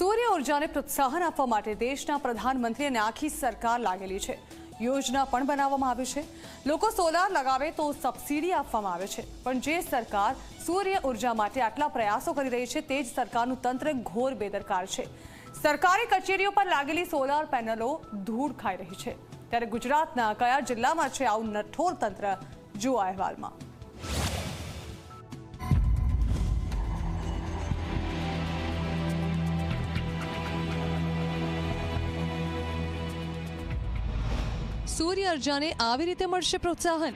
સૂર્ય ઉર્જાને પ્રોત્સાહન આપવા માટે દેશના પ્રધાનમંત્રી અને આખી સરકાર લાગેલી છે. યોજના પણ બનાવવામાં આવી છે. લોકો સોલાર લગાવે તો સબસિડી આપવામાં આવે છે. પણ જે સરકાર સૂર્ય ઊર્જા માટે આટલા પ્રયાસો કરી રહી છે, તે જ સરકારનું તંત્ર ઘોર બેદરકાર છે. સરકારી કચેરીઓ પર લાગેલી સોલાર પેનલો ધૂળ ખાઈ રહી છે. ત્યારે ગુજરાતના કયા જિલ્લામાં છે આવું નઠોર તંત્ર, જુઓ અહેવાલમાં. સૂર્ય અરજાને આવી રીતે મળશે પ્રોત્સાહન.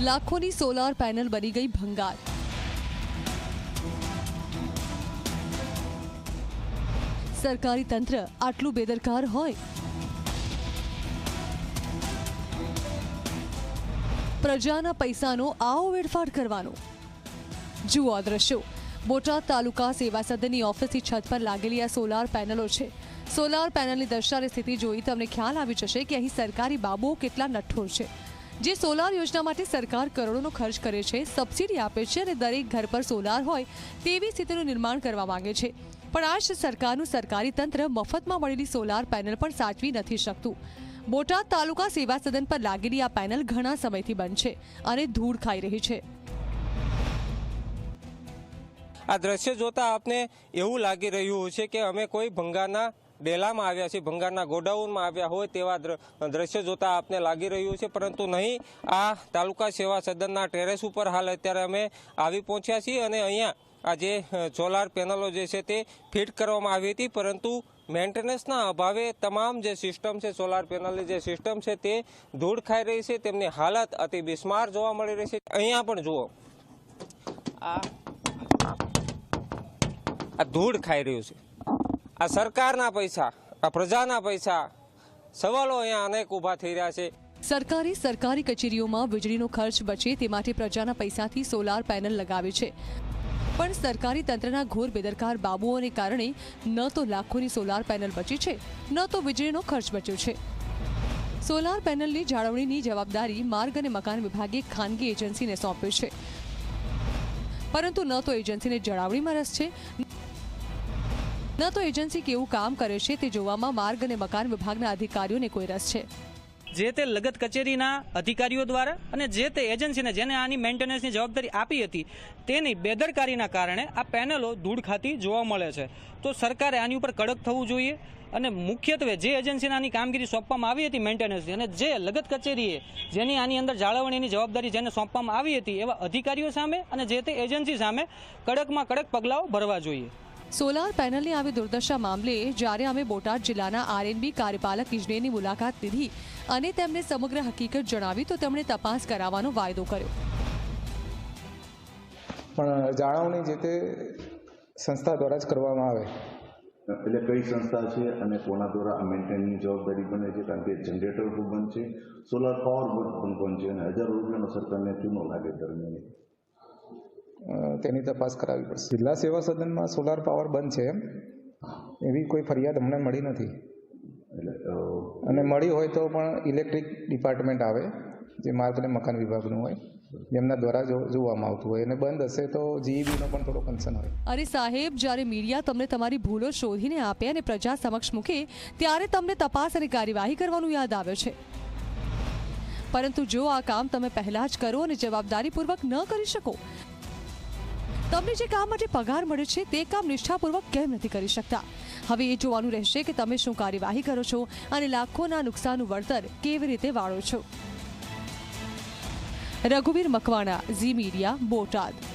લાખોની સોલાર પેનલ બની ગઈ ભંગાર. સરકારી તંત્ર આટલું બેદરકાર હોય. પ્રજાના પૈસાનો આવો વેડફાટ કરવાનો. જુઓ આ દ્રશ્યો. બોટાદ તાલુકા સેવા સદનની ઓફિસની છત પર લાગેલી આ સોલાર પેનલો છે. સોલાર પેનલની દર્શાવેલી સ્થિતિ જોઈ તમને ખ્યાલ આવી જશે કે અહીં સરકારી બાબુઓ કેટલા નઠ્ઠોર છે. જે સોલાર યોજના માટે સરકાર કરોડોનો ખર્ચ કરે છે, સબસિડી આપે છે અને દરેક ઘર પર સોલાર હોય તેવી સ્થિતિનું નિર્માણ કરવા માંગે છે. પણ આ સરકારનું સરકારી તંત્ર મફતમાં મળેલી સોલાર પેનલ પણ સાચવી નથી શકતું. બોટાદ તાલુકા સેવા સદન પર લાગેલી આ પેનલ ઘણા સમયથી બંધ છે અને ધૂળ ખાઈ રહી છે. આ દ્રશ્ય જોતા આપને એવું લાગી રહ્યું છે કે અમે કોઈ ભંગારના ડેલામાં આવ્યા છીએ, ભંગારના ગોડાઉનમાં આવ્યા હોય તેવા દ્ર- દ્રશ્ય જોતા આપને લાગી રહ્યું છે. પરંતુ નહીં, આ તાલુકા સેવા સદનના ટેરેસ ઉપર હાલ અત્યારે અમે આવી પહોંચ્યા છીએ અને અહીંયા આ જે સોલાર પેનલો જે છે તે ફિટ કરવામાં આવી હતી. પરંતુ મેન્ટેનન્સના અભાવે તમામ જે સિસ્ટમ છે સોલાર પેનલની જે સિસ્ટમ છે તે ધૂળ ખાઈ રહી છે. તેમની હાલત અતિ બિસ્માર જોવા મળી રહી છે. અહીંયા પણ જુઓ. આ આ ધૂળ ખાઈ રહ્યું છે. આ સરકારના પૈસા, આ પ્રજાના પૈસા, સવાલો અહીંયા અનેક ઊભા થઈ રહ્યા છે. સરકારે સરકારી કચેરીઓમાં વીજળીનો ખર્ચ બચે તે માટે પ્રજાના પૈસાથી સોલાર પેનલ લગાવે છે. પણ સરકારી તંત્રના ઘોર બેદરકાર બાબુઓને કારણે ન તો લાખોની સોલાર પેનલ બચી છે, ન તો વીજળીનો ખર્ચ બચ્યો છે. સોલાર પેનલની જાળવણીની જવાબદારી માર્ગ અને મકાન વિભાગે ખાનગી એજન્સીને સોંપ્યો છે. પરંતુ ન તો એજન્સીને જાળવણીમાં રસ છે ન તો એજન્સી કેવું કામ કરે છે તે જોવામાં માર્ગ અને મકાન વિભાગના અધિકારીઓને કોઈ રસ છે. જે તે લગત કચેરીના અધિકારીઓ દ્વારા અને જે તે એજન્સીને જેને આની મેન્ટેનન્સની જવાબદારી આપી હતી, તેની બેદરકારીના કારણે આ પેનલો ધૂળ ખાતી જોવા મળે છે. તો સરકારે આની ઉપર કડક થવું જોઈએ અને મુખ્યત્વે જે એજન્સીને આની કામગીરી સોંપવામાં આવી હતી મેન્ટેનન્સની અને જે લગત કચેરીએ જેની આની અંદર જાળવણીની જવાબદારી જેને સોંપવામાં આવી હતી એવા અધિકારીઓ સામે અને જે તે એજન્સી સામે કડકમાં કડક પગલાઓ ભરવા જોઈએ. સોલાર પેનલની આવી દુર્દશા મામલે જ્યારે અમે બોટાદ જિલ્લાના આરએનબી કાર્યપાલક ઇજનેરની મુલાકાત લીધી અને તેમને સમગ્ર હકીકત જણાવી તો તેમણે તપાસ કરાવવાનો વાયદો કર્યો. પણ જાળવણી જે તે સંસ્થા દ્વારા જ કરવામાં આવે. એટલે કઈ સંસ્થા છે અને કોના દ્વારા આ મેન્ટેનની જવાબદારી બને છે? કારણ કે જનરેટર પણ છે સોલાર પાવર પણ છે અને હજારો રૂપિયાનો સરકારને ચૂનો લાગે દરમિયાન. તેની તપાસ કરાવવી પડશે. જિલ્લા સેવા સદનમાં સોલાર પાવર બંધ છે એવી કોઈ ફરિયાદ અમને મળી નથી. એટલે અને મળી હોય તો પણ ઇલેક્ટ્રિક ડિપાર્ટમેન્ટ આવે જે માર્ગ અને મકાન વિભાગનું હોય જેમના દ્વારા જો- જોવામાં આવતું હોય. અને બંધ હશે તો જીઈબીનો પણ થોડો કન્સર્ન હોય. અરે સાહેબ જ્યારે મીડિયા તમને તમારી ભૂલો શોધીને આપે અને પ્રજા સમક્ષ મૂકે ત્યારે તમને તપાસ અને કાર્યવાહી કરવાનું યાદ આવે છે. પરંતુ જો આ કામ તમે પહેલા જ કરો અને જવાબદારીપૂર્વક ન કરી શકો તમને જે કામ માટે પગાર મળ્યો છે, તે કામ નિષ્ઠાપૂર્વક કેમ નથી કરી શકતા? હવે એ જોવાનું રહેશે કે તમે શું કાર્યવાહી કરો છો અને લાખોના નુકસાનનું વળતર કેવી રીતે વાળો છો. રઘુવીર મકવાણા, ઝી મીડિયા, બોટાદ.